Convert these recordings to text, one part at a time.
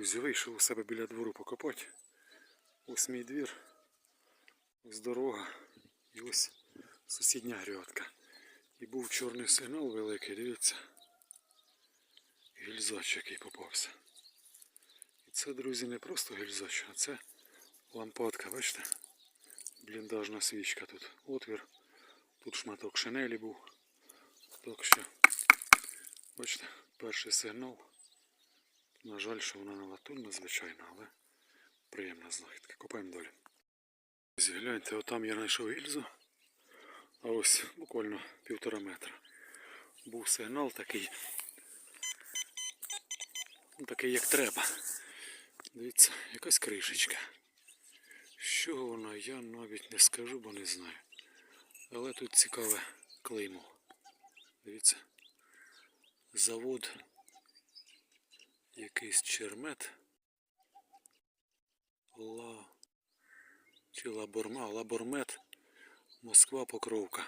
друзі, вийшов у себе біля двору покопати. Ось мій двір, ось дорога і ось сусідня грядка. І був чорний сигнал великий, дивіться. Гільзач який попався. І це, друзі, не просто гільзач, а це лампадка, бачите? Бліндажна свічка тут. Отвір. Тут шматок шинелі був. Так що, бачите, перший сигнал. На жаль, що вона не латунна, звичайно, але приємна знахідка. Копаємо далі. Ось Гляньте, отам я знайшов гільзу. А ось буквально півтора метра. Був сигнал такий. Ну, такий як треба. Дивіться, якась кришечка. Чого вона, я навіть не скажу, бо не знаю. Але тут цікаве клеймо. Дивіться. Завод якийсь чермет. Ла. Чи лаборма, лабормет. Москва Покровка.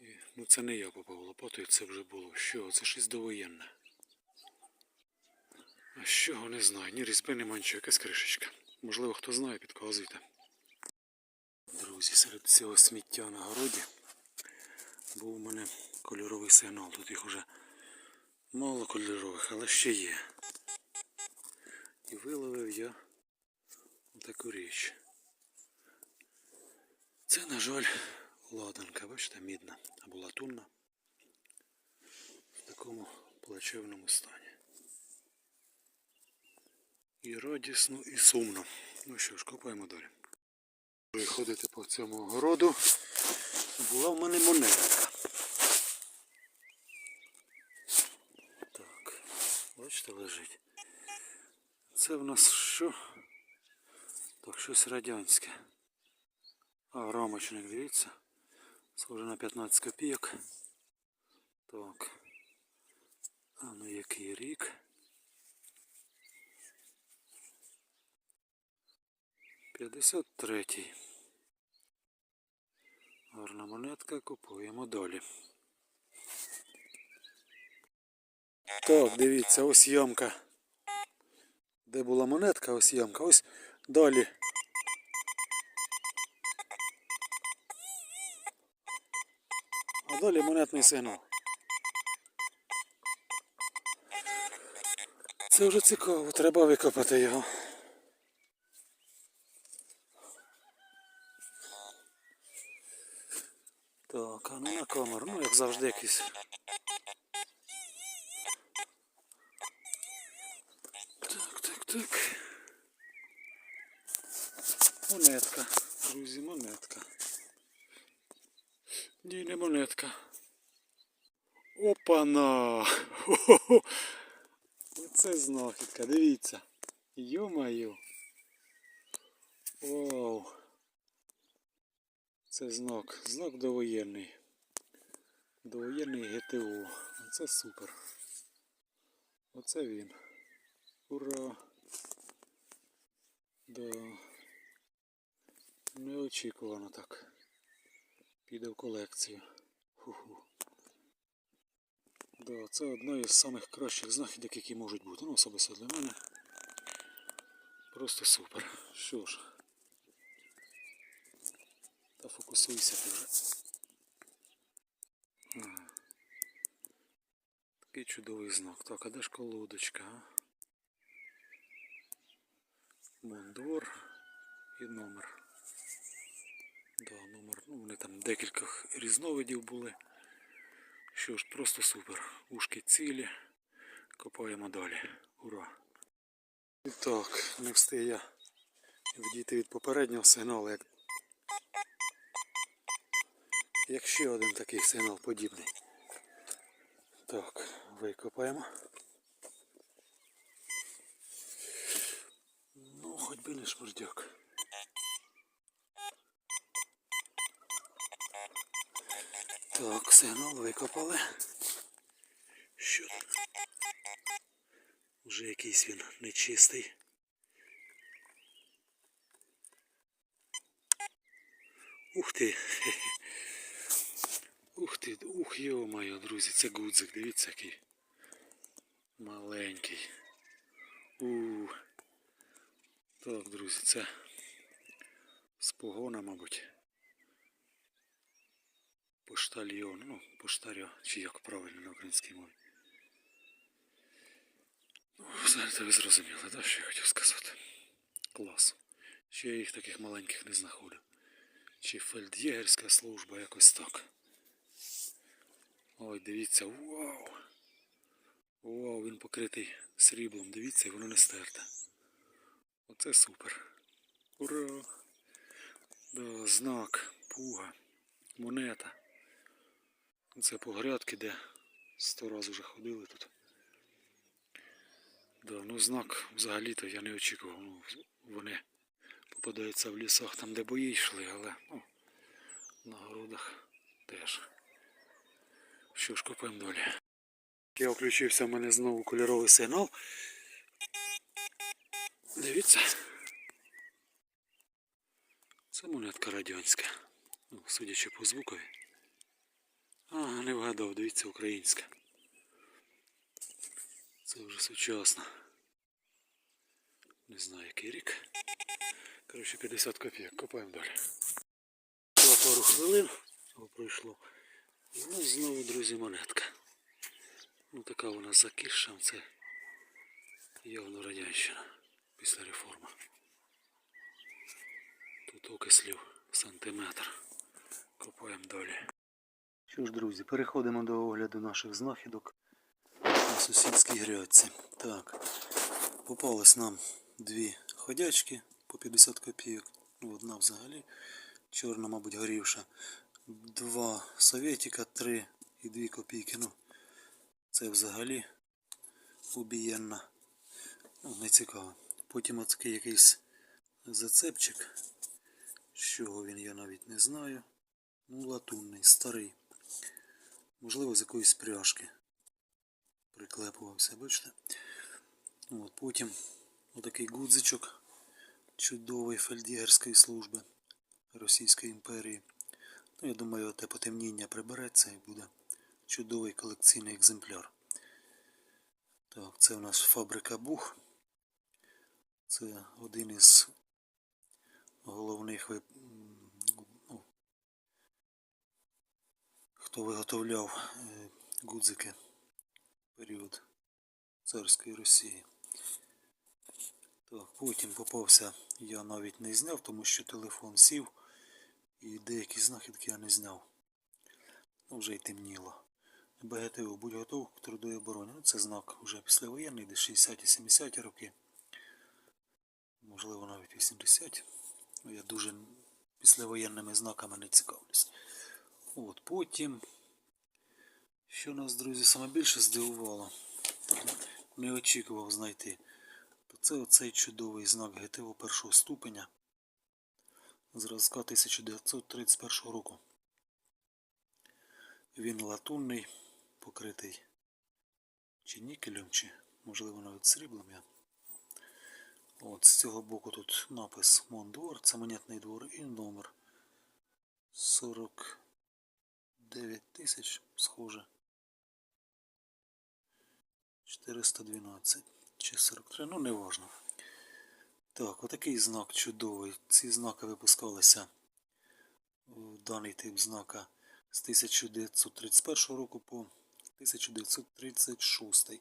І, ну це не я попав лопатою, це вже було. Що? Це щось довоєнне. А чого не знаю. Ні різьби нема нічого, якась кришечка. Можливо, хто знає, підказуйте. Друзі, серед цього сміття на городі був у мене кольоровий сигнал. Тут їх уже мало кольорових, але ще є. І виловив я таку річ. Це, на жаль, ладанка, бачите, мідна або латунна в такому плачевному стані. І радісно, і сумно. Ну що ж, копаємо далі. Ходити по цьому огороду. Була в мене монетка. Так, бачите, лежить. Це в нас що? Так, щось радянське. А, рамочник, дивіться. Схоже на 15 копійок. Так. А ну який рік? П'ятдесят третій. Гарна монетка, купуємо далі. Так, дивіться, ось ямка. Де була монетка, ось ямка. Ось далі. А далі монетний сигнал. Це вже цікаво, треба викопати його. Так, а ну на камеру, ну як завжди якийсь. Так. Монетка, друзі, монетка. Ні, не монетка. Опана! Хо-хо-хо! Оце знахідка, дивіться. Йо-моє. Вау. Це знак. Знак довоєнний. Довоєнний ГТО. Оце супер. Оце він. Ура! Да. Неочікувано так. Піде в колекцію. Ху-ху. Да, це одна із самих кращих знахідок, які можуть бути. Ну, особисто для мене. Просто супер. Що ж. Та фокусуйся ти вже. Такий чудовий знак. Так, а де ж колодочка, а? Мондор і номер. Да, номер. Ну, вони там декілька різновидів були. Що ж, просто супер. Ушки цілі. Копаємо далі. Ура! І так, не встиг я відійти від попереднього сигналу, як як ще один такий сигнал подібний. Так, викопаємо. Ну, хоч би не шмурдяк. Так, сигнал викопали. Що? тут? Вже якийсь він нечистий. Ух ти! Ух ти, ух йо-моє, друзі, це гудзик, дивіться який. Маленький. У. Так, друзі, це з погона, мабуть. Поштальйон, ну, поштаря, чи як правильно на українській мові. Ну, знаєте, ви зрозуміли, да, що я хотів сказати? Клас. Ще я їх таких маленьких не знаходив. Чи фельд'єгерська служба, якось так. Ой, дивіться, вау! Вау, він покритий сріблом, дивіться, і воно не стерте. Оце супер. Ура! Да, знак, пуга, монета. Це по грядки, де сто раз уже ходили тут. Да, ну знак взагалі-то я не очікував. Ну, вони попадаються в лісах там, де бої йшли, але ну, на городах теж. Що ж, копаємо далі. Я включився, в мене знову кольоровий сигнал. Дивіться. Це монетка радянська. Ну, судячи по звукові. А, не вгадав, дивіться, українська. Це вже сучасно. Не знаю який рік. Коротше, 50 копійок. Копаємо далі. Була пару хвилин, цього пройшло. Ну знову, друзі, монетка. Ну така вона з закішем, це явно радянщина після реформи. Тут окислів сантиметр. Копаємо далі. Що ж, друзі, переходимо до огляду наших знахідок на сусідській грядці. Так, попались нам дві ходячки по 50 копійок. Ну, одна взагалі чорна, мабуть, горівша. Два советика, три і дві копійки. Ну, це взагалі убієнна. Ну, не цікаво. Потім отакий якийсь зацепчик. З чого він я навіть не знаю. Ну, латунний, старий. Можливо, з якоїсь пряжки. Приклепувався, бачите? От, потім отакий гудзичок чудовий фельдєгерської служби Російської імперії. Ну, я думаю, те потемніння прибереться і буде чудовий колекційний екземпляр. Так, це у нас фабрика Бух. Це один із головних ну, хто виготовляв е, гудзики в період царської Росії. Так, потім попався, я навіть не зняв, тому що телефон сів і деякі знахідки я не зняв. Ну, вже й темніло. БГТО, будь готов к трудовій обороні. Ну, це знак вже післявоєнний, де 60-70 роки. Можливо, навіть 80. Ну, Я дуже післявоєнними знаками не цікавлюсь. От, потім, що нас, друзі, саме більше здивувало, не очікував знайти, то це оцей чудовий знак ГТО першого ступеня зразка 1931 року. Він латунний, покритий чи нікелем, чи можливо навіть сріблом. Я. От з цього боку тут напис Мондвор, це монетний двор і номер 49 тисяч, схоже. 412 чи 43, ну не важно. Так, отакий знак чудовий. Ці знаки випускалися в даний тип знака з 1931 року по 1936.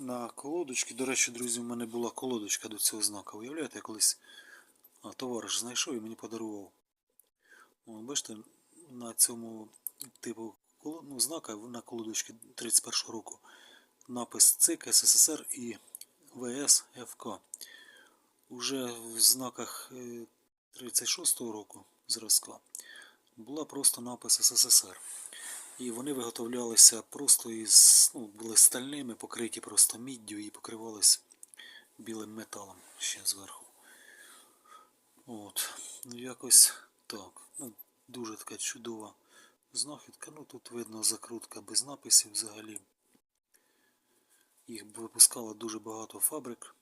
На колодочці, до речі, друзі, в мене була колодочка до цього знака. Уявляєте, я колись товариш знайшов і мені подарував. О, бачите, на цьому типу ну, знака на колодочці 31 року напис ЦИК СССР і ВС ФК. Уже в знаках е, 36-го року зразка була просто напис СССР. І вони виготовлялися просто із, ну, були стальними, покриті просто міддю і покривались білим металом ще зверху. От, ну якось так. Ну, дуже така чудова знахідка. Ну тут видно закрутка без написів взагалі. Їх випускало дуже багато фабрик,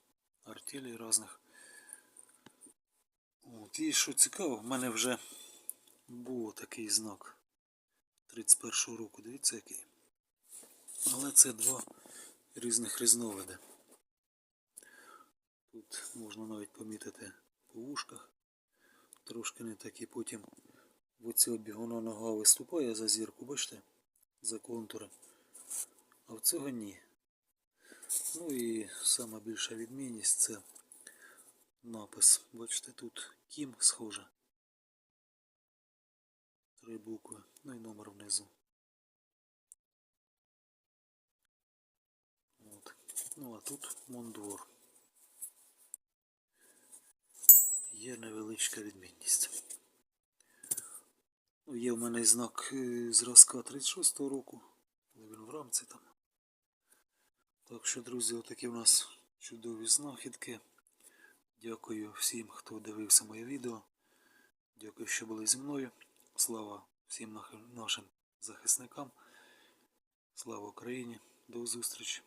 артелей різних. От, і що цікаво, в мене вже був такий знак 31-го року, дивіться який. Але це два різних різновидів. Тут можна навіть помітити по вушках. Трошки не такі потім в оці обігона нога виступає за зірку, бачите? За контури. А в цього ні. Ну і сама більша відмінність це напис. Бачите, тут Кім схоже. Три букви, ну і номер внизу. От. Ну а тут Мондвор. Є невеличка відмінність. Ну, є в мене знак е, зразка 36-го року, але він в рамці там. Так що, друзі, отакі в нас чудові знахідки. Дякую всім, хто дивився моє відео. Дякую, що були зі мною. Слава всім нашим захисникам. Слава Україні. До зустрічі.